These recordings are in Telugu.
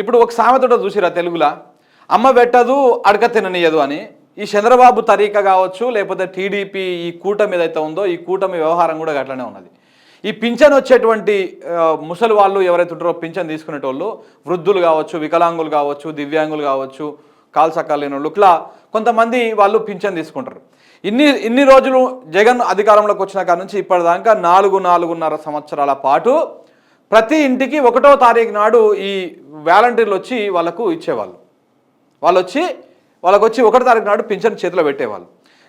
ఇప్పుడు ఒక సామెతోట చూసిరా తెలుగులా? అమ్మ పెట్టదు అడక తిననీయదు అని. ఈ చంద్రబాబు తరీక కావచ్చు లేకపోతే టీడీపీ ఈ కూటమి ఏదైతే ఉందో ఈ కూటమి వ్యవహారం కూడా అట్లనే ఉన్నది. ఈ పింఛన్ వచ్చేటువంటి ముసలి వాళ్ళు ఎవరైతే ఉంటారో పింఛన్ తీసుకునేటోళ్ళు వృద్ధులు కావచ్చు వికలాంగులు కావచ్చు దివ్యాంగులు కావచ్చు కాలు వాళ్ళు ఇట్లా కొంతమంది వాళ్ళు పింఛన్ తీసుకుంటారు. ఇన్ని ఇన్ని రోజులు జగన్ అధికారంలోకి వచ్చిన కాడ నుంచి ఇప్పటిదాకా నాలుగు నాలుగున్నర సంవత్సరాల పాటు ప్రతి ఇంటికి ఒకటో తారీఖు నాడు ఈ వాలంటీర్లు వచ్చి వాళ్ళకు ఇచ్చేవాళ్ళు. వాళ్ళు వచ్చి వాళ్ళకు వచ్చి ఒకటో తారీఖు నాడు పింఛన్ చేతిలో పెట్టేవాళ్ళు.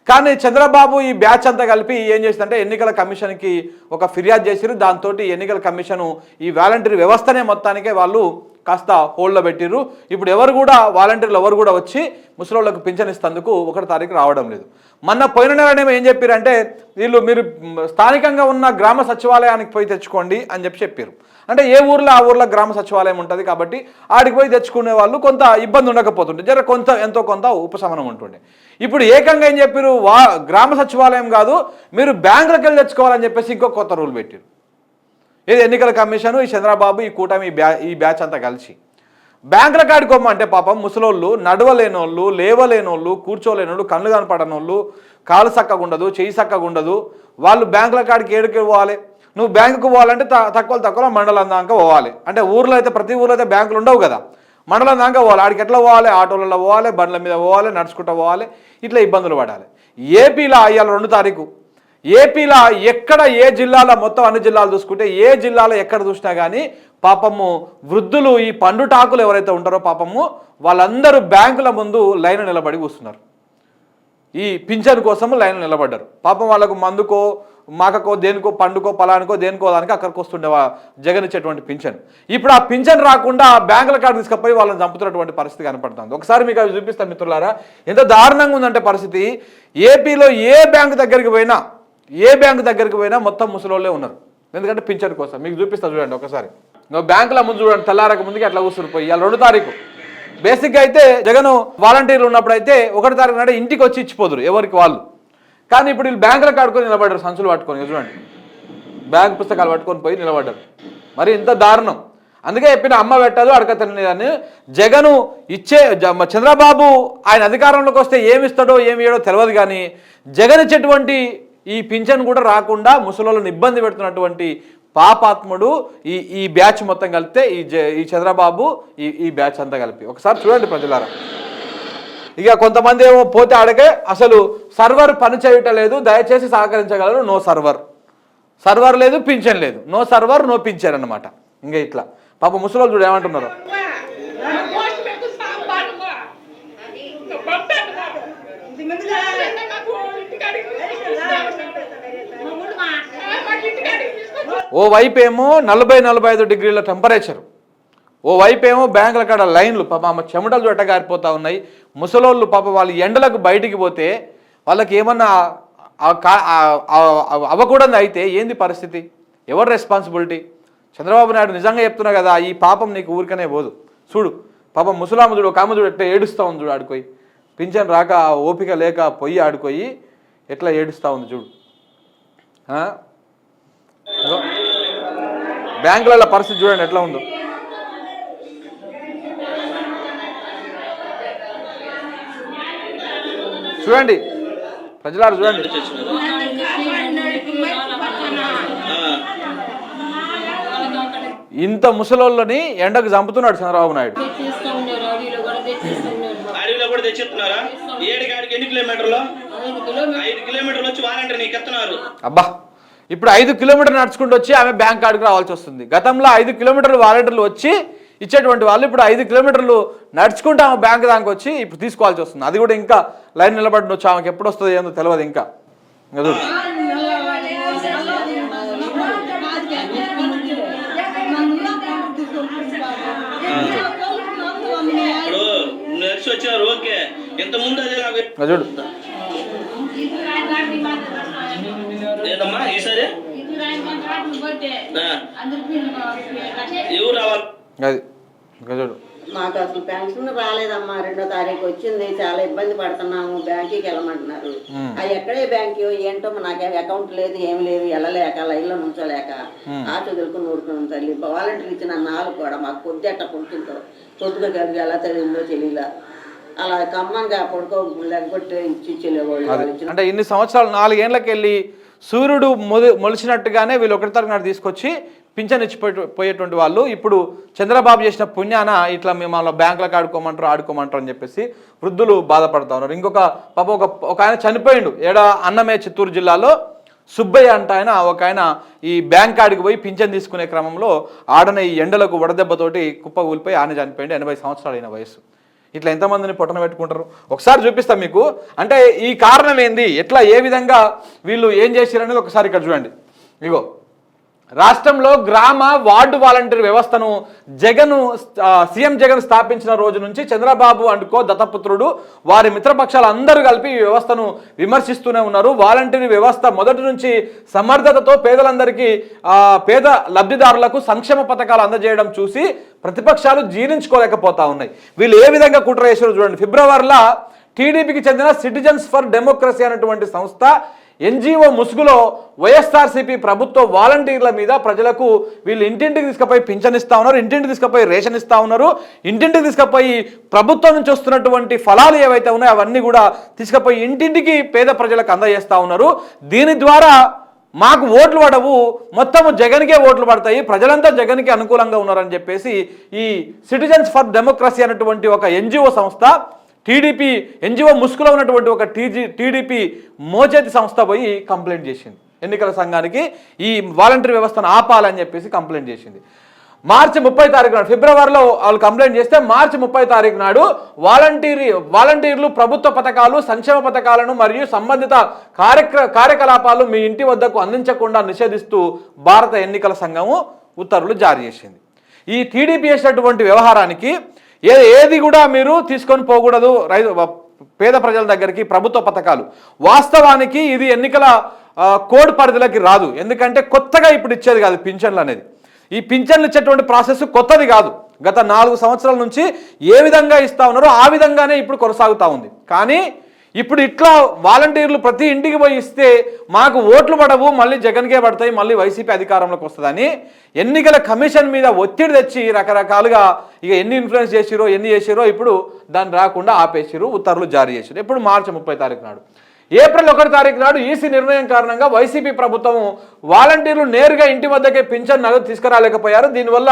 కానీ చంద్రబాబు ఈ బ్యాచ్ అంతా కలిపి ఏం చేసిందంటే ఎన్నికల కమిషన్కి ఒక ఫిర్యాదు చేసిరు దాంతో ఎన్నికల కమిషను ఈ వాలంటీర్ వ్యవస్థనే మొత్తానికే వాళ్ళు కాస్త హోల్డ్లో పెట్టిర్రు. ఇప్పుడు ఎవరు కూడా వాలంటీర్లు ఎవరు కూడా వచ్చి ముసలోళ్ళకు పింఛన్ ఇస్తందుకు ఒకటి తారీఖు రావడం లేదు. మొన్న పోయిన నెలనేమో ఏం చెప్పారంటే వీళ్ళు మీరు స్థానికంగా ఉన్న గ్రామ సచివాలయానికి పోయి తెచ్చుకోండి అని చెప్పి చెప్పారు అంటే ఏ ఊర్లో ఆ ఊర్లో గ్రామ సచివాలయం ఉంటుంది కాబట్టి ఆడికి పోయి తెచ్చుకునే వాళ్ళు కొంత ఇబ్బంది ఉండకపోతుండే. జర కొంత ఎంతో కొంత ఉపశమనం ఉంటుండే. ఇప్పుడు ఏకంగా ఏం చెప్పారు వా గ్రామ సచివాలయం కాదు మీరు బ్యాంకులకు వెళ్ళి తెచ్చుకోవాలని చెప్పేసి ఇంకో కొత్త రూల్ పెట్టారు ఇది ఎన్నికల కమిషన్ ఈ చంద్రబాబు ఈ కూటమి ఈ బ్యా ఈ బ్యాచ్ అంతా కలిసి. బ్యాంకుల కాడుకోమంటే పాపం ముసలోళ్ళు నడవలేనోళ్ళు లేవలేనోళ్ళు కూర్చోలేనోళ్ళు కళ్ళు కనపడనోళ్ళు కాలు చక్కగా ఉండదు చెయ్యి చక్కగా ఉండదు వాళ్ళు బ్యాంకుల కాడికి ఏడుకి పోవాలి? నువ్వు బ్యాంకుకు పోవాలంటే త- తక్కువ తక్కువ మండలం దాకా పోవాలి. అంటే ఊర్లో అయితే ప్రతి ఊర్లో అయితే బ్యాంకులు ఉండవు కదా. మండలం దాకా పోవాలి. ఆడికి ఎట్లా పోవాలి? ఆటోలలో పోవాలి బండ్ల మీద పోవాలి నడుచుకుంటూ పోవాలి. ఇట్లా ఇబ్బందులు పడాలి. ఏపీలో అయ్యాలి రెండు తారీఖు. ఏపీలో ఎక్కడ ఏ జిల్లాలో మొత్తం అన్ని జిల్లాలు చూసుకుంటే ఏ జిల్లాలో ఎక్కడ చూసినా కానీ పాపము వృద్ధులు ఈ పండుటాకులు ఎవరైతే ఉంటారో పాపము వాళ్ళందరూ బ్యాంకుల ముందు లైన్ నిలబడి కూస్తున్నారు ఈ పింఛన్ కోసం లైన్ నిలబడ్డారు. పాపం వాళ్ళకు మందుకో మాకకో దేనికో పండుకో పలానికో దేనికో దానికి అక్కడికి వస్తుండే జగన్ ఇచ్చేటువంటి పింఛన్. ఇప్పుడు ఆ పింఛన్ రాకుండా బ్యాంకుల కార్డు తీసుకుపోయి వాళ్ళని చంపుతున్నటువంటి పరిస్థితి కనపడుతుంది. ఒకసారి మీకు అవి చూపిస్తాను మిత్రులారా. ఎంత దారుణంగా ఉందంటే పరిస్థితి ఏపీలో ఏ బ్యాంకు దగ్గరికి పోయినా ఏ బ్యాంకు దగ్గరికి పోయినా మొత్తం ముసలోళ్ళే ఉన్నారు. ఎందుకంటే పింఛన్ కోసం. మీకు చూపిస్తా చూడండి ఒకసారి. నువ్వు బ్యాంకుల ముందు చూడండి తెల్లారక ముందుకి అట్లా కూర్చుని పోయి ఇవాళ రెండు తారీఖు. బేసిక్గా అయితే జగన్ వాలంటీర్లు ఉన్నప్పుడు అయితే ఒకటి తారీఖు నాడు ఇంటికి వచ్చి ఇచ్చిపోదురు ఎవరికి వాళ్ళు. కానీ ఇప్పుడు వీళ్ళు బ్యాంకుల కాడుకొని నిలబడ్డారు సంచులు పట్టుకొని చూడండి. బ్యాంక్ పుస్తకాలు పట్టుకొని పోయి నిలబడ్డారు. మరి ఇంత దారుణం. అందుకే చెప్పిన అమ్మ పెట్టదు అడక తినని జగను ఇచ్చే జ- చంద్రబాబు ఆయన అధికారంలోకి వస్తే ఏమి ఇస్తాడో ఏమి ఇయ్యడో తెలియదు కానీ జగన్ ఇచ్చేటువంటి ఈ పింఛన్ కూడా రాకుండా ముసలోళ్ళని ఇబ్బంది పెడుతున్నటువంటి పాపాత్ముడు ఈ ఈ బ్యాచ్ మొత్తం కలిపితే ఈ జ- ఈ చంద్రబాబు ఈ ఈ బ్యాచ్ అంతా కలిపి. ఒకసారి చూడండి ప్రజలారా. ఇక కొంతమంది ఏమో పోతే అడగే అసలు సర్వర్ పని చేయటం లేదు దయచేసి సహకరించగలరు నో సర్వర్. సర్వర్ లేదు పింఛన్ లేదు. నో సర్వర్ నో పింఛన్ అన్నమాట. ఇంకా ఇట్లా. పాప ముసలోళ్ళు చూడు ఏమంటున్నారు. ఓ వైపు ఏమో నలభై నలభై ఐదు డిగ్రీల టెంపరేచర్. ఓ వైపు ఏమో బ్యాంకుల కాడ లైన్లు పాప ఆమె చెమటలు జొట్టగారిపోతూ ఉన్నాయి. ముసలోళ్ళు పాప వాళ్ళు ఎండలకు బయటికి పోతే వాళ్ళకి ఏమన్నా అవ్వకూడదు అయితే ఏంది పరిస్థితి? ఎవరు రెస్పాన్సిబిలిటీ? చంద్రబాబు నాయుడు నిజంగా చెప్తున్నా కదా ఈ పాపం నీకు ఊరికనే పోదు. చూడు పాపం ముసలామ చూడు ఒక ఆమె చూడు ఎట్లా ఏడుస్తూ ఉంది చూడు ఆడుకోయి పింఛన్ రాక ఆ ఓపిక లేక పొయ్యి ఆడుకోయి ఎట్లా ఏడుస్తూ ఉంది చూడు. బ్యాంకులలో పరిస్థితి చూడండి ఎట్లా ఉందో. చూడండి. ప్రజలారు చూడండి. ఇంత ముసలోళ్ళని ఎండకు చంపుతున్నాడు చంద్రబాబు నాయుడు. అడవిలో కూడా తెచ్చిస్తున్నారా? ఏడు కాడికి ఎన్ని కిలోమీటర్లు? ఐదు కిలోమీటర్లు ఐదు కిలోమీటర్లు వచ్చి వాలంటీర్ నీకు ఎత్తున్నారు. అబ్బా ఇప్పుడు ఐదు కిలోమీటర్ నడుచుకుంటూ వచ్చి ఆమె బ్యాంక్ కాడికి రావాల్సి వస్తుంది. గతంలో ఐదు కిలోమీటర్లు వాలంటీర్లు వచ్చి ఇచ్చేటువంటి వాళ్ళు ఇప్పుడు ఐదు కిలోమీటర్లు నడుచుకుంటూ ఆమె బ్యాంక్ దానికి వచ్చి ఇప్పుడు తీసుకోవాల్సి వస్తుంది. అది కూడా ఇంకా లైన్ నిలబడి వచ్చి ఆమెకి ఎప్పుడు వస్తుంది ఏందో తెలియదు ఇంకా. ఇంకా చూడు ఇప్పుడు నడిచి వచ్చారు ఓకే ఇంత ముందు అదే నాకు ఇంకా చూడు లేదమ్మా ఈసారి? ఆ, ఎవరు రావాలి? అది మాకు అసలు పెన్షన్ రాలేదమ్మా రెండో తారీఖు వచ్చింది చాలా ఇబ్బంది పడుతున్నాము బ్యాంకుకి వెళ్ళమంటున్నారు. అది ఎక్కడే బ్యాంకు ఏంటో నాకేం అకౌంట్ లేదు ఏమి లేదు వెళ్ళలేక లైన్లో నుంచోలేక ఆ చదువుకుని ఊరుకున్నాం తల్లి. వాలంటీర్ ఇచ్చిన నాలుగు కూడా మాకు పొద్దు ఎట్ట పుట్టిందో పొద్దుగా కలిగి ఎలా తెలియదో తెలియలా. అలా కమ్మంగా పడుకో లేకపోతే ఇచ్చి అంటే ఇన్ని సంవత్సరాలు నాలుగేళ్ళకు వెళ్ళి సూర్యుడు మొద మొలిచినట్టుగానే వీళ్ళు ఒకటి తరగతి తీసుకొచ్చి పింఛన్ ఇచ్చిపోయే పోయేటువంటి వాళ్ళు. ఇప్పుడు చంద్రబాబు చేసిన పుణ్యాన ఇట్లా మిమ్మల్ని బ్యాంకులకు ఆడుకోమంటారు ఆడుకోమంటారు అని చెప్పేసి వృద్ధులు బాధపడతా ఉన్నారు. ఇంకొక పాప ఒక ఒక ఆయన చనిపోయిండు. ఏడా అన్నమే చిత్తూరు జిల్లాలో. సుబ్బయ్య అంట ఆయన ఒక ఆయన ఈ బ్యాంక్ కాడికి పోయి పింఛన్ తీసుకునే క్రమంలో ఆడన ఈ ఎండలకు వడదెబ్బతోటి కుప్ప కూలిపోయి ఆయన చనిపోయింది ఎనభై సంవత్సరాలు అయిన వయసు ఇట్లా ఎంతమందిని పొట్టన పెట్టుకుంటారు? ఒకసారి చూపిస్తాం మీకు. అంటే ఈ కారణం ఏంది? ఎట్లా ఏ విధంగా వీళ్ళు ఏం చేశారనేది ఒకసారి ఇక్కడ చూడండి. ఇగో. రాష్ట్రంలో గ్రామ వార్డు వాలంటీర్ వ్యవస్థను జగన్ సీఎం జగన్ స్థాపించిన రోజు నుంచి చంద్రబాబు అండుకో దత్తపుత్రుడు వారి మిత్రపక్షాలు అందరూ కలిపి ఈ వ్యవస్థను విమర్శిస్తూనే ఉన్నారు. వాలంటీర్ వ్యవస్థ మొదటి నుంచి సమర్థతతో పేదలందరికీ పేద లబ్ధిదారులకు సంక్షేమ పథకాలు అందజేయడం చూసి ప్రతిపక్షాలు జీర్ణించుకోలేకపోతా ఉన్నాయి. వీళ్ళు ఏ విధంగా కుట్ర చేసారో చూడండి. ఫిబ్రవరిలో టీడీపీకి చెందిన సిటిజన్స్ ఫర్ డెమోక్రసీ అనేటువంటి సంస్థ ఎన్జిఓ ముసుగులో వైఎస్ఆర్సీపీ ప్రభుత్వ వాలంటీర్ల మీద ప్రజలకు వీళ్ళు ఇంటింటికి తీసుకుపోయి పింఛన్ ఇస్తా ఉన్నారు ఇంటింటికి తీసుకుపోయి రేషన్ ఇస్తా ఉన్నారు. ఇంటింటికి తీసుకుపోయి ప్రభుత్వం నుంచి వస్తున్నటువంటి ఫలాలు ఏవైతే ఉన్నాయో అవన్నీ కూడా తీసుకుపోయి ఇంటింటికి పేద ప్రజలకు అందజేస్తా ఉన్నారు. దీని ద్వారా మాకు ఓట్లు పడవు మొత్తం జగన్కే ఓట్లు పడతాయి ప్రజలంతా జగన్కి అనుకూలంగా ఉన్నారని చెప్పేసి ఈ సిటిజన్స్ ఫర్ డెమోక్రసీ అనేటువంటి ఒక ఎన్జిఓ సంస్థ టీడీపీ ఎన్జిఓ ముసుగులో ఉన్నటువంటి ఒక టీజీ టీడీపీ మోచేతి సంస్థ పోయి కంప్లైంట్ చేసింది. ఎన్నికల సంఘానికి ఈ వాలంటరీ వ్యవస్థను ఆపాలని చెప్పేసి కంప్లైంట్ చేసింది. మార్చి ముప్పై తారీఖు నాడు ఫిబ్రవరిలో వాళ్ళు కంప్లైంట్ చేస్తే మార్చి ముప్పై తారీఖు నాడు వాలంటీర్ వాలంటీర్లు ప్రభుత్వ పథకాలు సంక్షేమ పథకాలను మరియు సంబంధిత కార్యక్ర కార్యకలాపాలు మీ ఇంటి వద్దకు అందించకుండా నిషేధిస్తూ భారత ఎన్నికల సంఘము ఉత్తర్వులు జారీ చేసింది. ఈ టీడీపీ చేసినటువంటి వ్యవహారానికి ఏ ఏది కూడా మీరు తీసుకొని పోకూడదు. రైతు పేద ప్రజల దగ్గరికి ప్రభుత్వ పథకాలు. వాస్తవానికి ఇది ఎన్నికల కోడ్ పరిధిలోకి రాదు. ఎందుకంటే కొత్తగా ఇప్పుడు ఇచ్చేది కాదు పింఛన్లు అనేది. ఈ పింఛన్లు ఇచ్చేటువంటి ప్రాసెస్ కొత్తది కాదు. గత నాలుగు సంవత్సరాల నుంచి ఏ విధంగా ఇస్తా ఉన్నారో ఆ విధంగానే ఇప్పుడు కొనసాగుతూ ఉంది. కానీ ఇప్పుడు ఇట్లా వాలంటీర్లు ప్రతి ఇంటికి పోయి ఇస్తే మాకు ఓట్లు పడవు మళ్ళీ జగన్కే పడతాయి మళ్ళీ వైసీపీ అధికారంలోకి వస్తుందని. ఎన్నికల కమిషన్ మీద ఒత్తిడి తెచ్చి రకరకాలుగా ఇక ఎన్ని ఇన్ఫ్లుయెన్స్ చేసిరో ఎన్ని చేసిరో ఇప్పుడు దాన్ని రాకుండా ఆపేసిరు ఉత్తర్వులు జారీ చేసిరు. ఇప్పుడు మార్చి ముప్పై తారీఖు నాడు. ఏప్రిల్ ఒకటి తారీఖు నాడు ఈసీ నిర్ణయం కారణంగా వైసీపీ ప్రభుత్వం వాలంటీర్లు నేరుగా ఇంటి వద్దకే పింఛన్ నగదు తీసుకురాలేకపోయారు. దీనివల్ల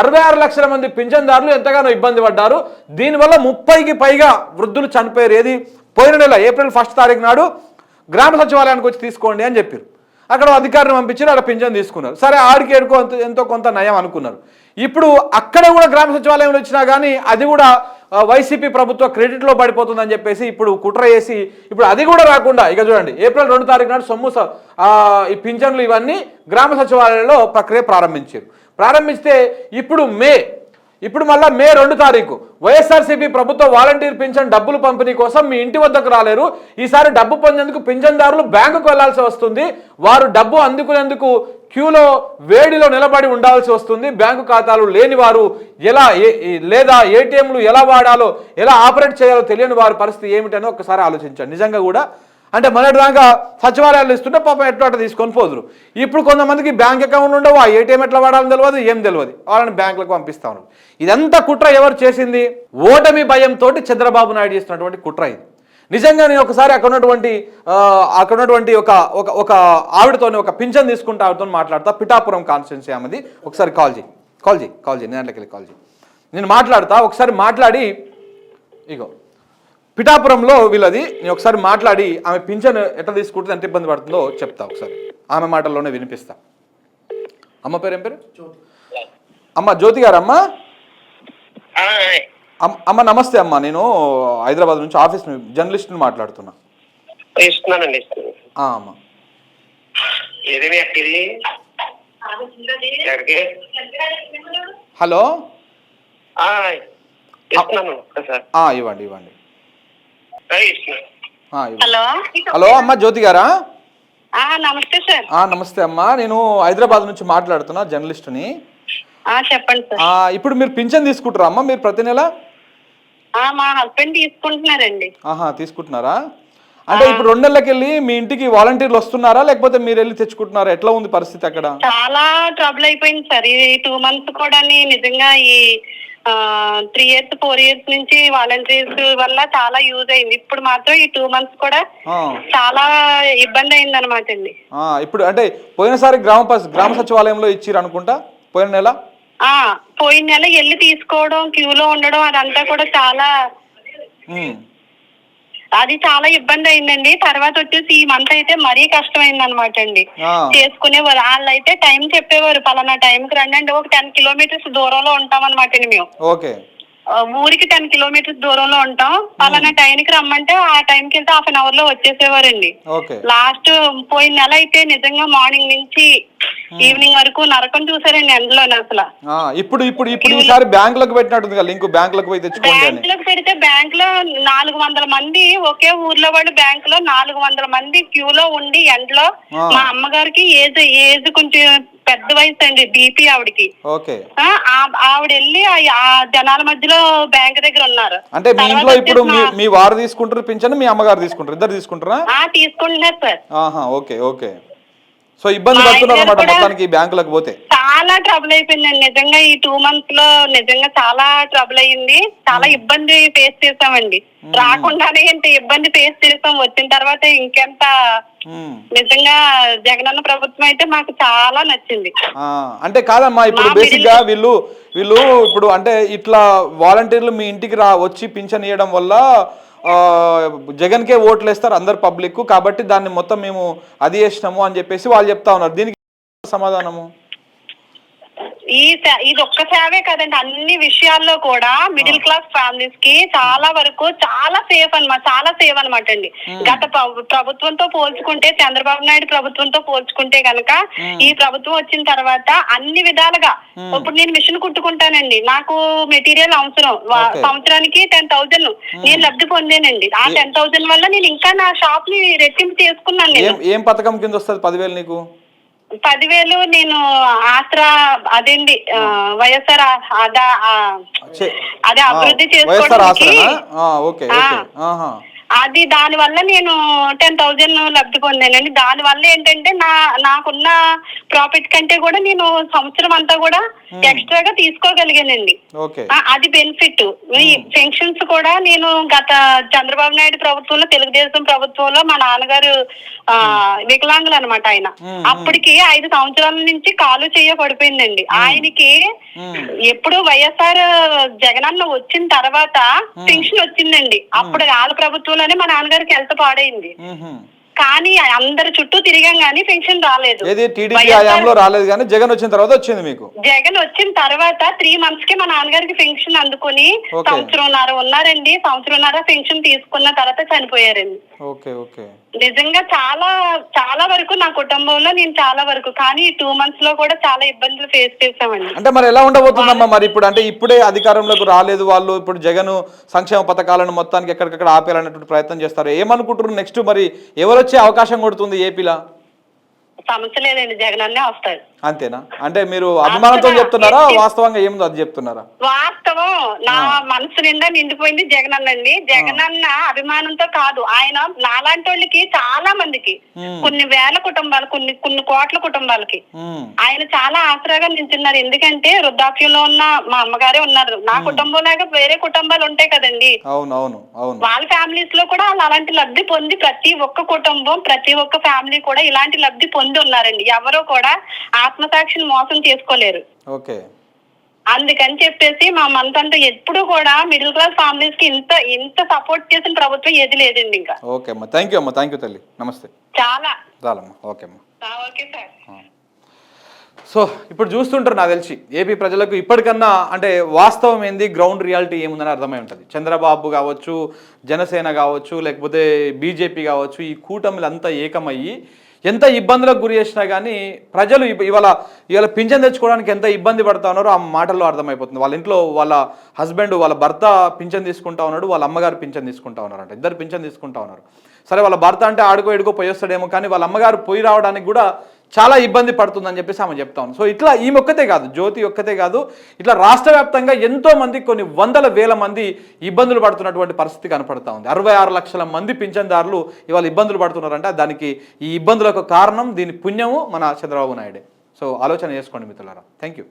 అరవై ఆరు లక్షల మంది పింఛన్దారులు ఎంతగానో ఇబ్బంది పడ్డారు. దీనివల్ల ముప్పైకి పైగా వృద్ధులు చనిపోయారు. ఏది? పోయిన నెల ఏప్రిల్ ఫస్ట్ తారీఖు నాడు గ్రామ సచివాలయానికి వచ్చి తీసుకోండి అని చెప్పారు. అక్కడ అధికారిని పంపించి అక్కడ పింఛన్ తీసుకున్నారు. సరే ఆడికి ఏడుకో ఎంతో కొంత నయం అనుకున్నారు. ఇప్పుడు అక్కడ కూడా గ్రామ సచివాలయంలో వచ్చినా కానీ అది కూడా వైసీపీ ప్రభుత్వ క్రెడిట్లో పడిపోతుందని చెప్పేసి ఇప్పుడు కుట్ర చేసి ఇప్పుడు అది కూడా రాకుండా ఇక చూడండి ఏప్రిల్ రెండు తారీఖు నాడు సొమ్ము ఈ పింఛన్లు ఇవన్నీ గ్రామ సచివాలయంలో ప్రక్రియ ప్రారంభించారు. ప్రారంభిస్తే ఇప్పుడు మే ఇప్పుడు మళ్ళీ మే రెండు తారీఖు. వైఎస్ఆర్సీపీ ప్రభుత్వ వాలంటీర్ పింఛన్ డబ్బులు పంపిణీ కోసం మీ ఇంటి వద్దకు రాలేరు. ఈసారి డబ్బు పొందేందుకు పింఛన్దారులు బ్యాంకుకు వెళ్ళాల్సి వస్తుంది. వారు డబ్బు అందుకునేందుకు క్యూలో వేడిలో నిలబడి ఉండాల్సి వస్తుంది. బ్యాంకు ఖాతాలు లేని వారు ఎలా ఏ- లేదా ఏటీఎంలు ఎలా వాడాలో ఎలా ఆపరేట్ చేయాలో తెలియని వారి పరిస్థితి ఏమిటని ఒకసారి ఆలోచించండి. నిజంగా కూడా అంటే మొన్నటిదాకా సచివాలయాలు ఇస్తుంటే పాపం ఎట్లా అట్లా తీసుకొని పోదురు. ఇప్పుడు కొంతమందికి బ్యాంక్ అకౌంట్ ఉండవు ఆ ఏటీఎం ఎట్లా వాడాలని తెలియదు ఏం తెలియదు వాళ్ళని బ్యాంకులకు పంపిస్తా ఉన్నారు ఇదంతా కుట్ర ఎవరు చేసింది? ఓటమి భయంతో చంద్రబాబు నాయుడు చేసినటువంటి కుట్ర ఇది. నిజంగా నేను ఒకసారి అక్కడ ఉన్నటువంటి అక్కడ ఉన్నటువంటి ఒక ఒక ఒక ఆవిడతో ఒక పింఛన్ తీసుకుంటే ఆవిడతో మాట్లాడతా. పిఠాపురం కాన్స్టిట్యున్సీ ఆమెది. ఒకసారి కాల్ చేయి. కాల్ చేయి కాల్ చేయి. నేను దాంట్లోకి వెళ్ళి కాల్ చేయి. నేను మాట్లాడతా. ఒకసారి మాట్లాడి ఇగో. పిఠాపురంలో వీళ్ళది నేను ఒకసారి మాట్లాడి ఆమె పింఛన్ ఎట్లా తీసుకుంటుంది ఎంత ఇబ్బంది పడుతుందో చెప్తా ఒకసారి. ఆమె మాటల్లోనే వినిపిస్తా. అమ్మ పేరు ఏం పేరు? అమ్మ జ్యోతి గారమ్మ? అమ్- అమ్మ నమస్తే అమ్మ. నేను హైదరాబాద్ నుంచి ఆఫీస్ జర్నలిస్ట్ని మాట్లాడుతున్నా. ఇస్తున్నానండి. అమ్మ. హలో? ఇవ్వండి ఇవ్వండి. హలో. హలో అమ్మ జ్యోతి గారా? నమస్తే సార్. నమస్తే అమ్మా. నేను హైదరాబాద్ నుంచి మాట్లాడుతున్నా జర్నలిస్ట్ని. చెప్పండి సార్. ఇప్పుడు మీరు పింఛన్ తీసుకుంటారా అమ్మా? మీరు ప్రతి నెల? మా హస్బెండ్ తీసుకుంటున్నారండి. ఆహా తీసుకుంటున్నారా? అంటే ఇప్పుడు రెండు నెలలకి వెళ్ళి మీ ఇంటికి వాలంటీర్లు వస్తున్నారా? లేకపోతే మీరు వెళ్ళి తెచ్చుకుంటున్నారా? ఎట్లా ఉంది పరిస్థితి అక్కడ? చాలా ట్రబుల్ అయిపోయింది సార్. ఈ టూ మంత్స్ కూడా నిజంగా ఈ త్రీ ఇయర్స్ ఫోర్ ఇయర్స్ నుంచి వాలంటీర్స్ వల్ల చాలా యూజ్ అయింది. ఇప్పుడు మాత్రం ఈ టూ మంత్స్ కూడా చాలా ఇబ్బంది అయింది అనమాట అండి ఇప్పుడు అంటే పోయినసారి గ్రామ గ్రామ సచివాలయంలో ఇచ్చిర్రు అనుకుంటా? పోయిన నెల? ఆ పోయిన నెల వెళ్ళి తీసుకోవడం క్యూలో ఉండడం అదంతా కూడా చాలా అది చాలా ఇబ్బంది అయిందండి. తర్వాత వచ్చేసి ఈ మంత్ అయితే మరీ కష్టమైంది అనమాట అండి. చేసుకునేవారు వాళ్ళు అయితే టైం చెప్పేవారు పలానా టైంకి రండి అంటే ఒక టెన్ కిలోమీటర్స్ దూరంలో ఉంటాం అనమాట అండి మేము. ఓకే. ఊరికి టెన్ కిలోమీటర్స్ దూరంలో ఉంటాం. పలానా టైంకి రమ్మంటే ఆ టైంకి వెళ్తే హాఫ్ అన్ అవర్లో వచ్చేసేవారండి లాస్ట్ పోయిన నెల అయితే నిజంగా మార్నింగ్ నుంచి ఈవినింగ్ వరకు నరకం చూసారండి ఎండలోనే అసలు. ఇప్పుడు ఇప్పుడు ఇప్పుడు ఈసారి బ్యాంకులకు పెట్టినట్టుంది కదా లింక్ పోయి తెచ్చుకోండి బ్యాంక్ బ్యాంక్లో నాలుగు వందల మంది ఒకే ఊర్లో వాళ్ళు బ్యాంక్లో నాలుగు వందల మంది క్యూ లో ఉండి ఎండలో. మా అమ్మగారికి ఏజ్ ఏజ్ కొంచెం పెద్ద వయసు అండి బీపీ ఆవిడకి. ఓకే. ఆవిడ వెళ్ళి ఆ- జనాల మధ్యలో బ్యాంక్ దగ్గర ఉన్నారు. అంటే మీ ఇంట్లో ఇప్పుడు మీ వారు తీసుకుంటారు పింఛన్ మీ అమ్మగారు తీసుకుంటారు ఇద్దరు తీసుకుంటారా? తీసుకుంటున్నారు సార్. Okay okay. సో ఇబ్బంది పడుతున్నారు అనమాట మొత్తానికి బ్యాంకులకు పోతే. చాలా ట్రబుల్ అయిపోయిందండి. నిజంగా ఈ టూ మంత్స్లో నిజంగా చాలా ట్రబుల్ అయ్యింది. చాలా ఇబ్బంది ఫేస్ చేసామండి. రాకుండానే ఇంత ఇబ్బంది ఫేస్ చేసాం. వచ్చిన తర్వాత ఇంకెంత. నిజంగా జగనన్న ప్రభుత్వం అయితే మాకు చాలా నచ్చింది. అంటే కాదమ్మా ఇప్పుడు బేసిక్గా వీళ్ళు వీళ్ళు ఇప్పుడు అంటే ఇట్లా వాలంటీర్లు మీ ఇంటికి రా వచ్చి పింఛన్ ఇవ్వడం వల్ల జగన్కే ఓట్లు వేస్తారు అందరు పబ్లిక్ కాబట్టి దాన్ని మొత్తం మేము అది చేసినాము అని చెప్పేసి వాళ్ళు చెప్తా ఉన్నారు. దీనికి సమాధానము? ఈ సే- ఇది ఒక్క సేవే కదండి. అన్ని విషయాల్లో కూడా మిడిల్ క్లాస్ ఫ్యామిలీస్కి చాలా వరకు చాలా సేఫ్ అన్నమాట చాలా సేఫ్ అన్నమాట అండి. గత ప్ర- ప్రభుత్వంతో పోల్చుకుంటే చంద్రబాబు నాయుడు ప్రభుత్వంతో పోల్చుకుంటే గనక ఈ ప్రభుత్వం వచ్చిన తర్వాత అన్ని విధాలుగా ఇప్పుడు నేను మిషన్ కుట్టుకుంటానండి. నాకు మెటీరియల్ అవసరం. సంవత్సరానికి టెన్ థౌజండ్ నేను లబ్ధి పొందానండి. ఆ టెన్ థౌజండ్ వల్ల నేను ఇంకా నా షాప్ని రెట్టింపు చేసుకున్నాను నేను. ఏం ఏం పథకం కింద వస్తుంది పదివేలు నీకు? పదివేలు నేను ఆసరా అదేండి ఆ, వైఎస్ఆర్ అదా అదే అభివృద్ధి వైఎస్ఆర్ చేసుకోవడానికి ఓకే. ఓకే. ఆహా. అది దాని వల్ల నేను టెన్ థౌజండ్ లబ్ధి పొందానండి. దాని వల్ల ఏంటంటే నా నాకున్న ప్రాఫిట్ కంటే కూడా నేను సంవత్సరం అంతా కూడా ఎక్స్ట్రాగా తీసుకోగలిగానండి. ఓకే ఆ, అది బెనిఫిట్ ఈ పెన్షన్స్ కూడా నేను గత చంద్రబాబు నాయుడు ప్రభుత్వంలో తెలుగుదేశం ప్రభుత్వంలో మా నాన్నగారు ఆ వికలాంగులు అనమాట ఆయన. అప్పటికి ఐదు సంవత్సరాల నుంచి కాలు చెయ్య పడిపోయిందండి ఆయనకి ఎప్పుడు వైఎస్ఆర్ జగనన్న వచ్చిన తర్వాత పెన్షన్ వచ్చిందండి. అప్పుడు వాళ్ళ ప్రభుత్వంలోనే మా నాన్నగారికి హెల్త్ పాడైంది. కానీ అందరి చుట్టూ తిరిగాం కానీ పెన్షన్ రాలేదు. ఏది? టీడీపీ హయాంలో రాలేదు కానీ జగన్ వచ్చిన తర్వాత వచ్చింది మీకు? జగన్ వచ్చిన తర్వాత త్రీ మంత్స్కి మా నాన్నగారికి పెన్షన్ అందుకుని. సంవత్సరంన్నర ఉన్నారండి. సంవత్సరంన్నర పెన్షన్ తీసుకున్న తర్వాత చనిపోయారండి. Okay okay. నిజంగా చాలా చాలా వరకు నా కుటుంబంలో నేను చాలా వరకు కానీ టూ మంత్స్లో కూడా చాలా ఇబ్బందులు ఫేస్ చేసామండి అంటే మరి ఎలా ఉండబోతుందమ్మా మరి ఇప్పుడు? అంటే ఇప్పుడే అధికారంలోకి రాలేదు వాళ్ళు. ఇప్పుడు జగన్ సంక్షేమ పథకాలను మొత్తానికి ఎక్కడికక్కడ ఆపేయాలన్నటువంటి ప్రయత్నం చేస్తారు. ఏమనుకుంటారు నెక్స్ట్ మరి? ఎవరు వచ్చే అవకాశం కొడుతుంది ఏపీలో? సమస్య లేదండి. జగన్ అన్నే వస్తాడు. అంతేనా? అంటే మీరు అభిమానంతో చెప్తున్నారా? వాస్తవంగా ఏముందో అది చెప్తున్నారా? వాస్తవం. నా మనసు నిండా నిండిపోయింది జగన్ అన్నండి జగన్ అన్న అభిమానంతో కాదు ఆయన నాలాంటి వాళ్ళకి చాలా మందికి కొన్ని వేల కుటుంబాలు కొన్ని కొన్ని కోట్ల కుటుంబాలకి. ఆయన చాలా ఆసరాగా నించున్నారు ఎందుకంటే వృద్ధాప్యంలో ఉన్న మా అమ్మగారే ఉన్నారు. నా కుటుంబం లాగా వేరే కుటుంబాలు ఉంటాయి కదండి. అవును అవును. అవును వాళ్ళ ఫ్యామిలీస్లో కూడా వాళ్ళు అలాంటి లబ్ధి పొంది ప్రతి ఒక్క కుటుంబం ప్రతి ఒక్క ఫ్యామిలీ కూడా ఇలాంటి లబ్ధి పొంది ఉన్నారండి. ఎవరో కూడా ఆత్మసాక్షిని మోసం చేసుకోలేరు. ఓకే. అందుకని చెప్పేసి మా మంతంతా ఎప్పుడు కూడా మిడిల్ క్లాస్ ఫ్యామిలీస్కి ఇంత ఇంత సపోర్ట్ చేసిన ప్రభుత్వం ఏది లేదండి ఇంకా. ఓకే అమ్మా. థ్యాంక్ యూ అమ్మా. థ్యాంక్ యూ తల్లి. నమస్తే. చాలా. చాలమ్మా ఓకే అమ్మా. Okay sir. సో ఇప్పుడు చూస్తుంటారు నాకు తెలిసి ఏపీ ప్రజలకు ఇప్పటికన్నా అంటే వాస్తవం ఏంది గ్రౌండ్ రియాలిటీ ఏముందని అర్థమై ఉంటుంది. చంద్రబాబు కావచ్చు జనసేన కావచ్చు లేకపోతే బీజేపీ కావచ్చు ఈ కూటమిలు అంతా ఏకమయ్యి ఎంత ఇబ్బందులకు గురి చేసినా కానీ ప్రజలు ఇవాళ ఇవాళ పింఛన్ తెచ్చుకోవడానికి ఎంత ఇబ్బంది పడతా ఉన్నారో ఆ మాటల్లో అర్థమైపోతుంది. వాళ్ళ ఇంట్లో వాళ్ళ హస్బెండ్ వాళ్ళ భర్త పింఛన్ తీసుకుంటా ఉన్నాడు వాళ్ళ అమ్మగారు పింఛన్ తీసుకుంటా ఉన్నారంట. ఇద్దరు పింఛన్ తీసుకుంటా ఉన్నారు. సరే వాళ్ళ భర్త అంటే ఆడుకో ఎడుకో పోయి వస్తాడేమో కానీ వాళ్ళ అమ్మగారు పోయి రావడానికి కూడా చాలా ఇబ్బంది పడుతుందని చెప్పేసి ఆమె చెప్తాను సో ఇట్లా ఈమె ఒక్కతే కాదు జ్యోతి ఒక్కతే కాదు ఇట్లా రాష్ట్ర వ్యాప్తంగా ఎంతో మంది కొన్ని వందల వేల మంది ఇబ్బందులు పడుతున్నటువంటి పరిస్థితి కనపడతా ఉంది. అరవై ఆరు లక్షల మంది పింఛన్దారులు ఇవాళ ఇబ్బందులు పడుతున్నారంటే. దానికి ఈ ఇబ్బందులకు కారణం దీని పుణ్యము మన చంద్రబాబు నాయుడే. సో ఆలోచన చేసుకోండి మిత్రులారా. Thank you